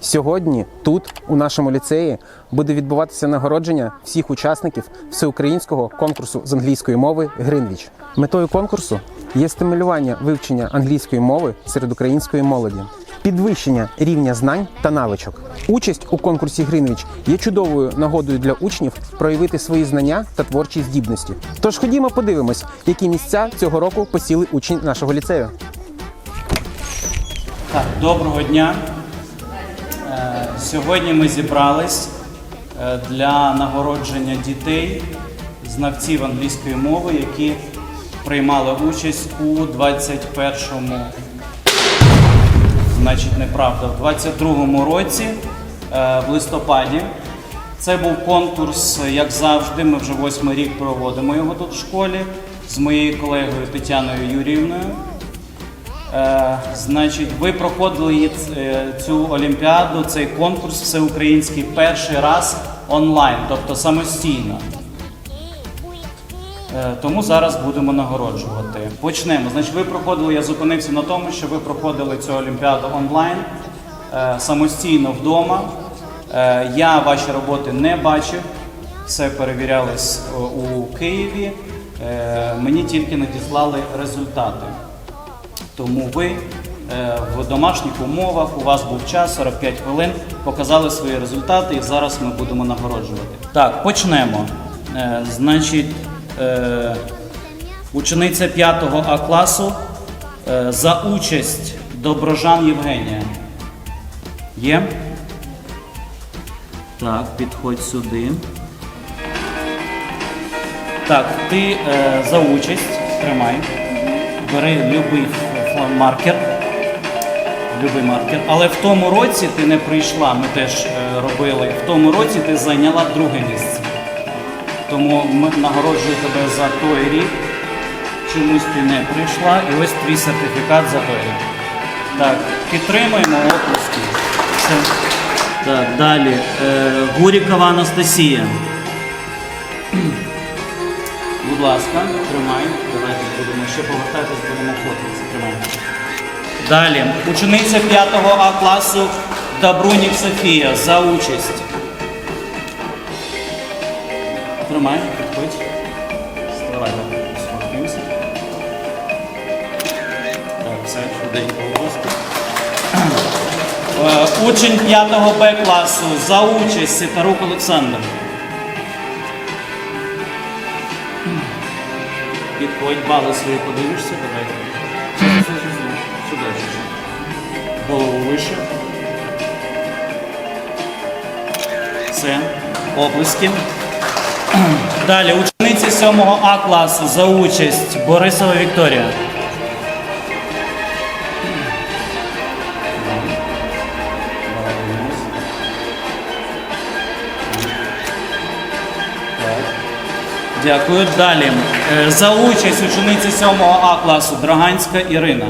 Сьогодні тут, у нашому ліцеї, буде відбуватися нагородження всіх учасників всеукраїнського конкурсу з англійської мови Гринвіч. Метою конкурсу є стимулювання вивчення англійської мови серед української молоді, підвищення рівня знань та навичок. Участь у конкурсі Гринвіч є чудовою нагодою для учнів проявити свої знання та творчі здібності. Тож ходімо подивимось, які місця цього року посіли учні нашого ліцею. Так, доброго дня. Сьогодні ми зібрались е, для нагородження дітей, знавців англійської мови, які приймали участь у 21-му, значить неправда, в 22-му році е, в листопаді. Це був конкурс, як завжди. Ми вже восьмий рік проводимо його тут в школі з моєю колегою Тетяною Юріївною. Е, значить, ви проходили е, цю олімпіаду, цей конкурс всеукраїнський перший раз онлайн, тобто самостійно. Е, Тому зараз будемо нагороджувати. Почнемо. Значить, ви проходили, я зупинився на тому, що ви проходили цю олімпіаду онлайн самостійно вдома. Я ваші роботи не бачив, все перевірялось у Києві. Мені тільки надіслали результати. Тому ви е, в домашніх умовах, у вас був час 45 хвилин, показали свої результати і зараз ми будемо нагороджувати. Так, почнемо. Е, значить, е, учениця 5 А класу за участь Доброжан Євгенія. Є? Так, підходь сюди. Так, ти за участь тримай. Бери любий маркер. Любий маркер. Але в тому році ти не прийшла, ми теж е, робили. В тому році ти зайняла друге місце. Тому ми нагороджую тебе за той рік. Чомусь ти не прийшла, і ось твій сертифікат за той рік. Так, підтримуємо оплески. Так, далі. Е, Гурікова Анастасія. Будь ласка, тримай. Давайте будемо ще повертатись, будемо фоткатися. Тримай. Далі. Учениця 5 А класу Добрунік Софія за участь. Тримай, підходь. Давай, сфоткаємося. Так, все, швиденько. Е, Учень 5 Б класу за участь Ситарук Олександр. Підходь, бали свої подивишся, давай. Сюди. Голову вище. Все. Оплески. Далі, учениці 7 А класу за участь Борисова Вікторія. Дякую. Далі. Е, За участь учениці 7-го А класу Драганська Ірина.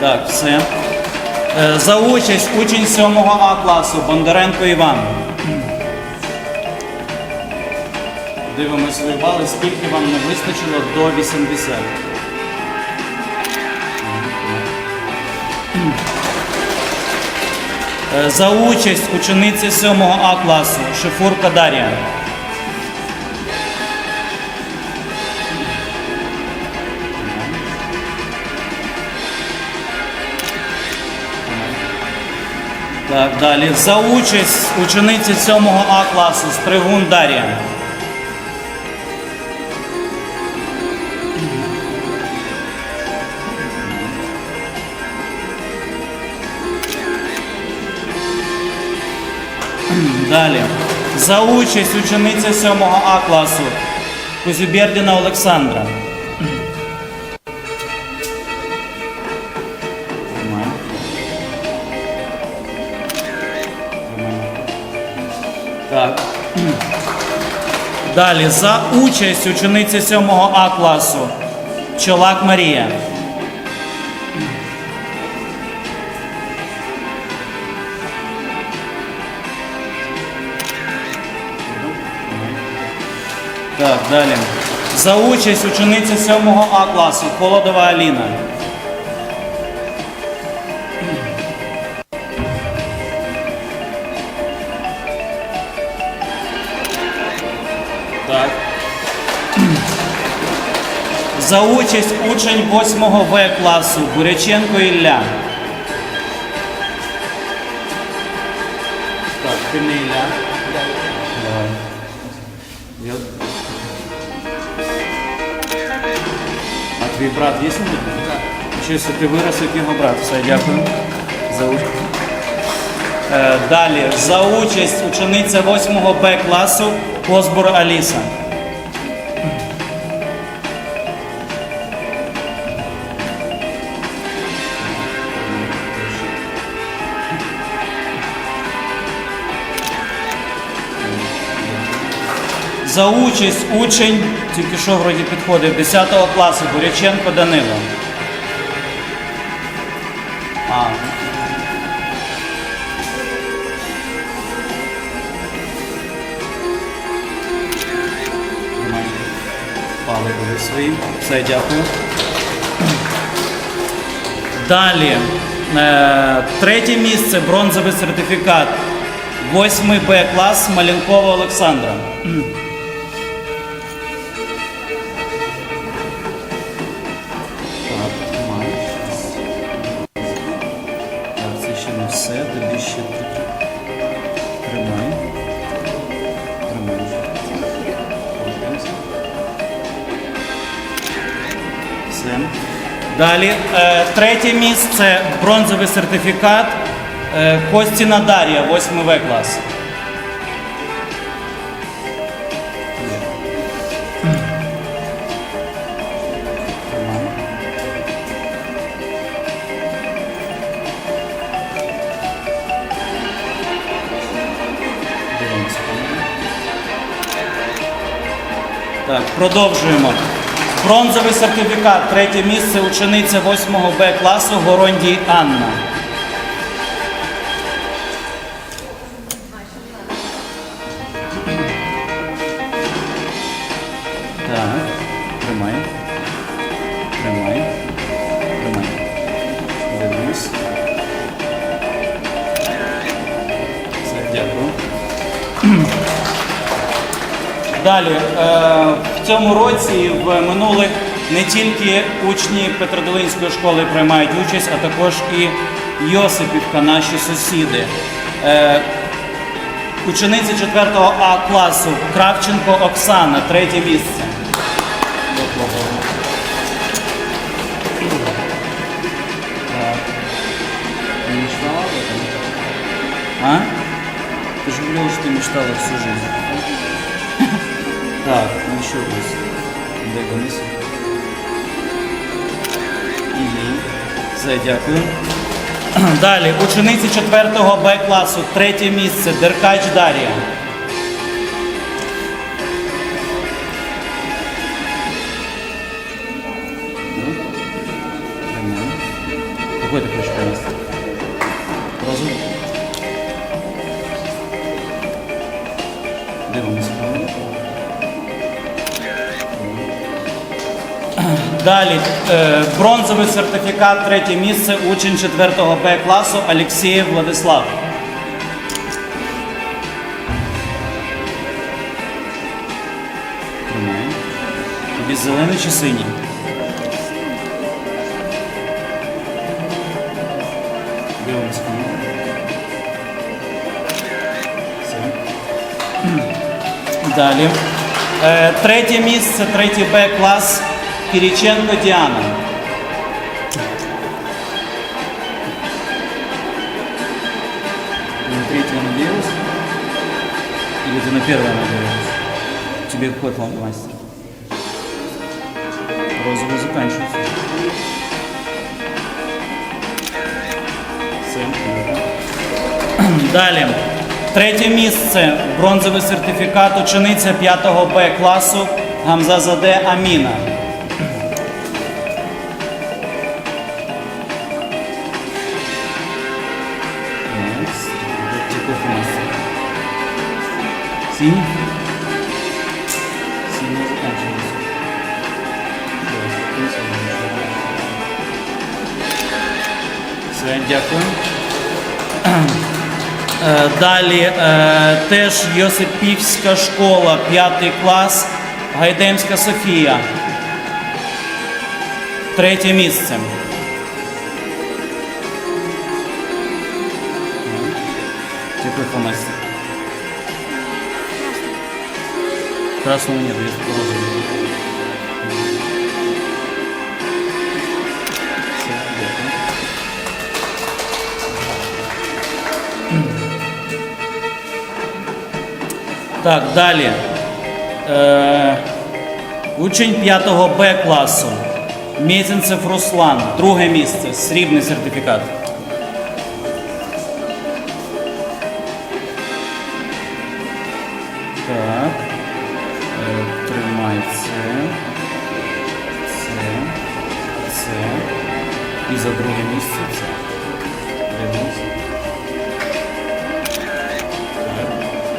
Так, все. Е, За участь учень 7 А класу Бондаренко Іван. Дивимось свої бали, скільки вам не вистачило до 80. За участь учениці 7 А класу Шифурка Дар'я. Так, далі. За участь учениці 7 А класу Стригун Дар'я. Далі. За участь учениці 7 А класу Кузюбєрдіна Олександра. Так. Далі. За участь учениці 7 А класу Чолак Марія. Так, далі. За участь учениці 7 А класу Холодова Аліна. Так. За участь учень 8 В класу Буряченко Ілля. Так, ти не Ілля. Брат є сьогодні? Так. Чисто ти вирос, як його брат. Все, дякую. За участь. Е, далі. За участь учениця 8 Б класу Козбур Аліса. За участь учень, тільки що вроді підходив, 10 класу Буряченко Данило. А. Пали свої. Все, дякую. Далі. Е, третє місце бронзовий сертифікат. 8 Б клас Малінкова Олександра. Далі, е, третє місце бронзовий сертифікат е, Костіна Дар'я, 8 В клас. Так, продовжуємо. Бронзовий сертифікат, третє місце, учениця 8 Б класу Горондій Анна. Так, тримай. Тримай. Тримай. Все, дякую. Далі, е, цьому році і в минулих не тільки учні Петродолинської школи приймають участь, а також і Йосипівка, наші сусіди. Е, учениця 4 А класу Кравченко Оксана, третє місце. Так. Ты мечтала об этом? А? Ты же говорила, что ты мечтала всю жизнь. Так, ну еще раз. Дивимося. Угу. Все, дякую. Далі, учениці 4 Б класу, третє місце, Деркач нормально. Какой ты хочешь принести? Розовый? Дивимося. Далі е, бронзовий сертифікат, третє місце, учень 4 Б класу Олексєєв Владислав. Тобі зелений чи синій? Дивимося. Далі. Е, третє місце, третій Б клас Кириченко Діана. Ты на третьего надеялась? Или ты на первое надеялась? Тебе какой план мастер? Розовый заканчивается. Все. Далі. Третє місце. Бронзовий сертифікат учениця 5 Б класу Гамзазаде Аміна. Синій? Синій. не закінчилося. Все, дякую. Далі е, теж Йосипівська школа, п'ятий клас, Гайдемська Софія. Третє місце. Красного нет, есть розовый. Так, далі. Е, учень 5 Б класу. Мезенцев Руслан. Друге місце. Срібний сертифікат. За друге місце це.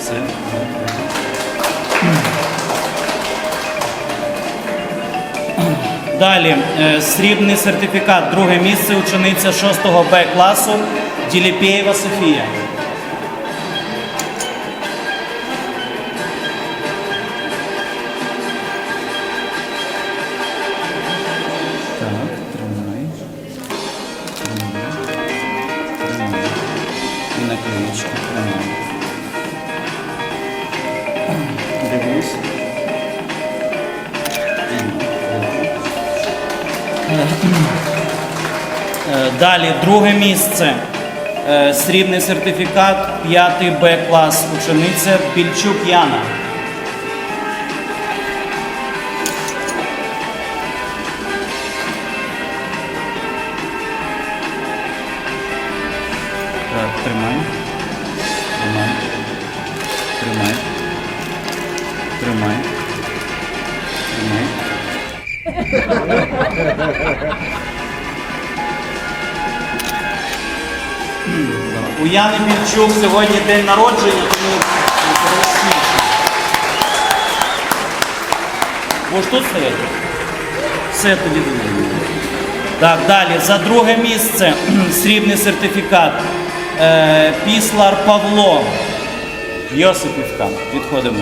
Це. Так, так. Далі е, срібний сертифікат, друге місце, учениця 6 Б класу Діліпєєва Софія. Далі друге місце. Е, Срібний сертифікат, 5 Б клас, учениця Більчук Яна. У Яни Мільчук сьогодні день народження, тому. Можеш тут стояти? Все тоді добре. Так, далі. За друге місце срібний сертифікат. Е, Післар Павло. Йосипівка. Відходимо.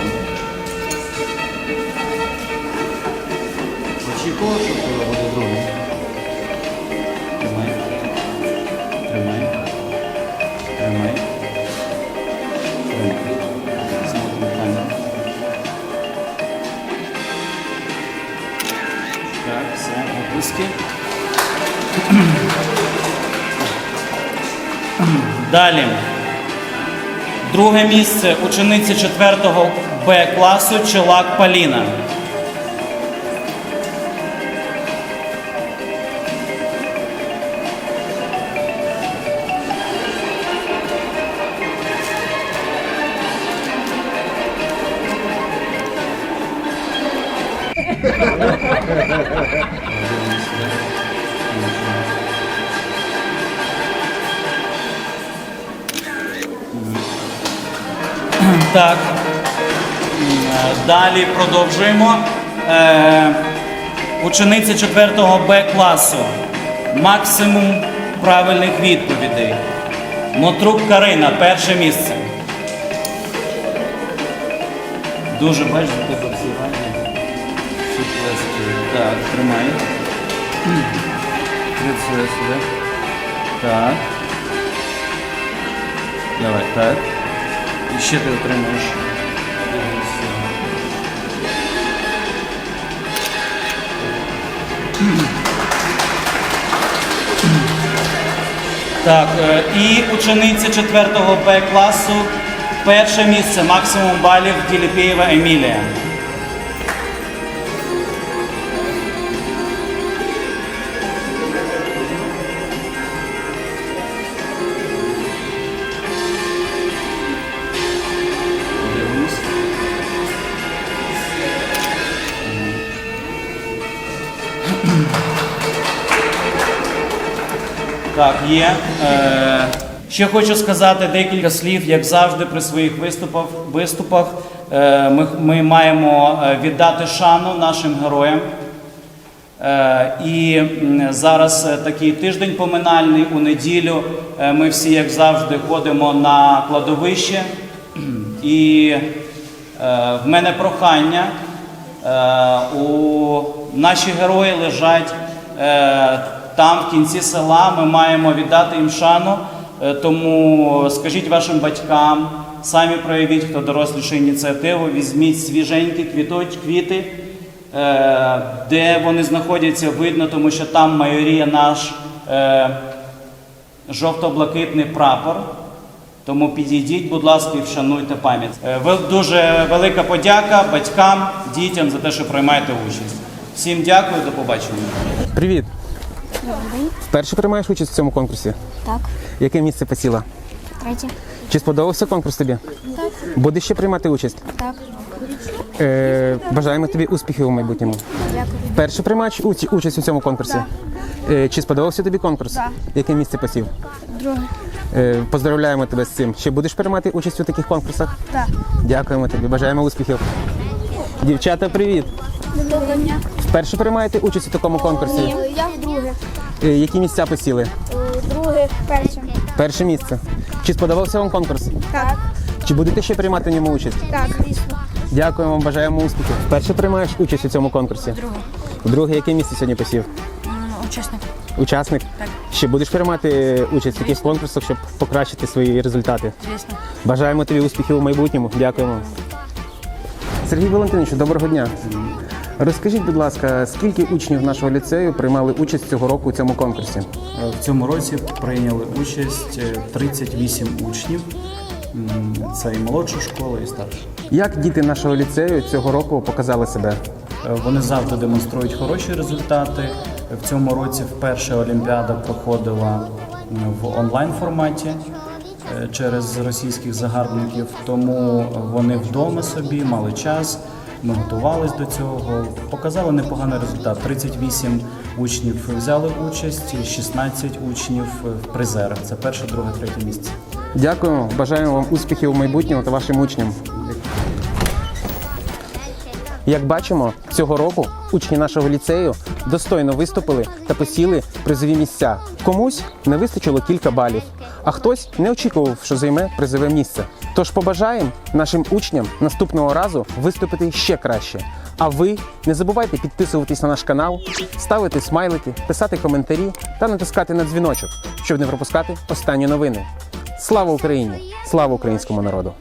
Очікував, що Далі. Друге місце учениці 4 Б класу Челак Поліна. Так. Е, Далі продовжуємо. Е, Учениця 4 Б класу. Максимум правильних відповідей. Мотрук Карина, перше місце. Дуже бачиш, тебе всі гарні. Так, тримай. Сюди. Так. Давай, так. І ще ти отримаєш. Так, е, і учениця 4 Б класу. Перше місце, максимум балів Діліпєєва Емілія. Так, є. Е, ще хочу сказати декілька слів, як завжди, при своїх виступах. виступах. е, ми, ми маємо е, віддати шану нашим героям. Е, І зараз е, такий тиждень поминальний у неділю. е, Ми всі, як завжди, ходимо на кладовище. І е, в мене прохання. Е, У наші герої лежать е, там, в кінці села. Ми маємо віддати їм шану. Е, Тому скажіть вашим батькам, самі проявіть, хто доросліше ініціативу, візьміть свіженькі квіточ, квіти. Е, де вони знаходяться, видно, тому що там майоріє наш е, жовто-блакитний прапор. Тому підійдіть, будь ласка, і вшануйте пам'ять. Дуже велика подяка батькам, дітям за те, що приймаєте участь. Всім дякую, до побачення. Привіт! Вперше приймаєш участь в цьому конкурсі? Так, Яке місце посіла? третє. Чи сподобався конкурс тобі? Так. Будеш ще приймати участь? Так. Е, бажаємо тобі успіхів у майбутньому. Дякую. Вперше приймаєш уч- участь у цьому конкурсі? Е, чи сподобався тобі конкурс? Так. Яке місце посів? Друге. Е, поздравляємо тебе з цим. Чи будеш приймати участь у таких конкурсах? Так. Дякуємо тобі, бажаємо успіхів. Дівчата, привіт! Доброго дня. Вперше приймаєте участь у такому конкурсі? Я вдруге. Е, які місця посіли? Друге, перше. Перше місце. Чи сподобався вам конкурс? Так. Чи будете ще приймати в ньому участь? Так. Звісно. Дякуємо вам, бажаємо успіхів. Вперше приймаєш участь у цьому конкурсі? Друге. Друге, яке місце сьогодні посів? Учасник. Учасник? Так. Ще будеш приймати участь в таких конкурсах, щоб покращити свої результати? Звісно. Бажаємо тобі успіхів у майбутньому. Дякуємо. Сергій Валентинович, доброго дня. Розкажіть, будь ласка, скільки учнів нашого ліцею приймали участь цього року у цьому конкурсі? В цьому році прийняли участь е, 38 учнів. Це і молодша школа, і старша. Як діти нашого ліцею цього року показали себе? Е, Вони завжди демонструють хороші результати. В цьому році вперше Олімпіада проходила в онлайн форматі е, через російських загарбників, тому вони вдома собі мали час. Ми готувалися до цього, показали непоганий результат. 38 учнів взяли участь, 16 учнів в призерах. Це перше, друге, третє місце. Дякуємо, бажаємо вам успіхів у майбутньому та вашим учням. Як бачимо, цього року учні нашого ліцею достойно виступили та посіли призові місця. Комусь не вистачило кілька балів, а хтось не очікував, що займе призове місце. Тож побажаємо нашим учням наступного разу виступити ще краще. А ви не забувайте підписуватись на наш канал, ставити смайлики, писати коментарі та натискати на дзвіночок, щоб не пропускати останні новини. Слава Україні! Слава українському народу!